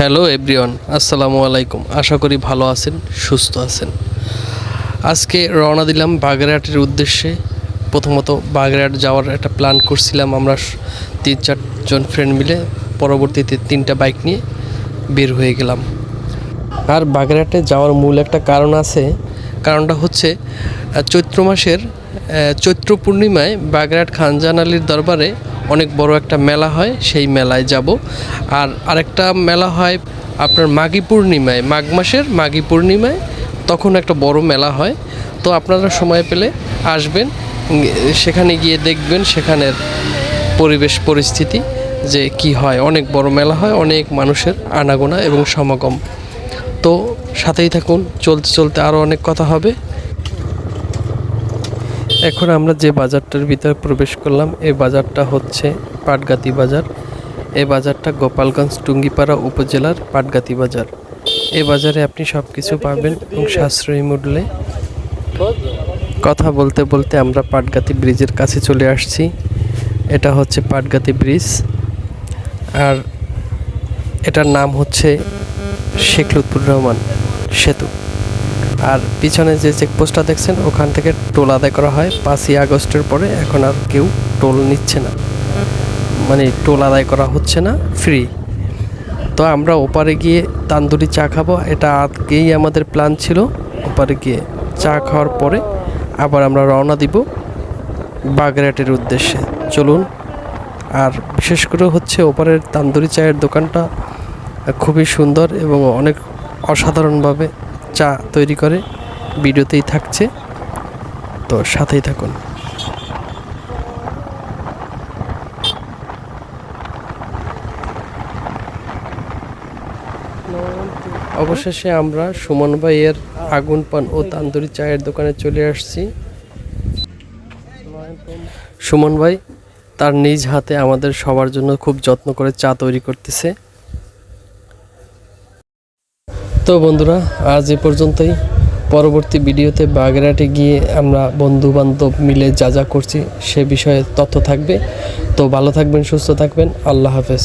Hello everyone, আসসালামু আলাইকুম। আশা করি ভালো আছেন, সুস্থ আছেন। আজকে রওনা দিলাম বাগেরহাটের উদ্দেশ্যে। প্রথমত বাগেরহাট যাওয়ার একটা প্ল্যান করছিলাম আমরা তিন চারজন ফ্রেন্ড মিলে। পরবর্তীতে তিনটা বাইক নিয়ে বের হয়ে গেলাম। আর বাগেরহাটে যাওয়ার মূল একটা কারণ আছে। কারণটা হচ্ছে চৈত্র মাসের চৈত্র পূর্ণিমায় বাগেরহাট খানজান আলীর দরবারে অনেক বড় একটা মেলা হয়, সেই মেলায় যাব। আর আরেকটা মেলা হয় আপনার মাঘী পূর্ণিমায়, মাঘ মাসের মাঘী পূর্ণিমায়, তখন একটা বড় মেলা হয়। তো আপনারা সময় পেলে আসবেন, সেখানে গিয়ে দেখবেন সেখানের পরিবেশ, পরিস্থিতি, যে কি হয়। অনেক বড় মেলা হয়, অনেক মানুষের আনাগোনা এবং সমাগম। তো সাথেই থাকুন, চলতে চলতে আরও অনেক কথা হবে। এখন আমরা যে বাজারটার ভিতরে প্রবেশ করলাম, এই বাজারটা হচ্ছে পাটগাতি বাজার। এই বাজারটা গোপালগঞ্জ টুঙ্গিপাড়া উপজেলার পাটগাতি বাজার। এই বাজারে আপনি সব কিছু পাবেন এবং সাশ্রয়ী মূল্যে। কথা বলতে বলতে আমরা পাটগাতি ব্রিজের কাছে চলে আসছি। এটা হচ্ছে পাটগাতি ব্রিজ। আর এটার নাম হচ্ছে শেখ লুৎফুর রহমান সেতু। আর পিছনে যে চেকপোস্টটা দেখছেন, ওখান থেকে টোল আদায় করা হয়। পাঁচই আগস্টের পরে এখন আর কেউ টোল নিচ্ছে না। মানে টোল আদায় করা হচ্ছে না ফ্রি তো আমরা ওপারে গিয়ে তান্দুরি চা খাব। এটা আগেই আমাদের প্ল্যান ছিল। ওপারে গিয়ে চা খাওয়ার পরে আবার আমরা রওনা দিব বাগেরহাটের উদ্দেশ্যে। চলুন, আর বিশেষ করে হচ্ছে ওপারের তান্দুরি চায়ের দোকানটা খুবই সুন্দর এবং অনেক অসাধারণভাবে চা তৈরি করে, ভিডিওতেই থাকছে। তো সাথেই থাকুন। অবশেষে আমরা সুমন ভাইয়ের আগুন, পান ও তান্দুরি চায়ের দোকানে চলে আসছি। সুমন ভাই তার নিজ হাতে আমাদের সবার জন্য খুব যত্ন করে চা তৈরি করতেছে। তো বন্ধুরা, আজ এ পর্যন্তই। পরবর্তী ভিডিওতে বাগেরাটে গিয়ে আমরা বন্ধু বান্ধব মিলে যা যা করছি সে বিষয়ে তথ্য থাকবে। তো ভালো থাকবেন, সুস্থ থাকবেন। আল্লাহ হাফেজ।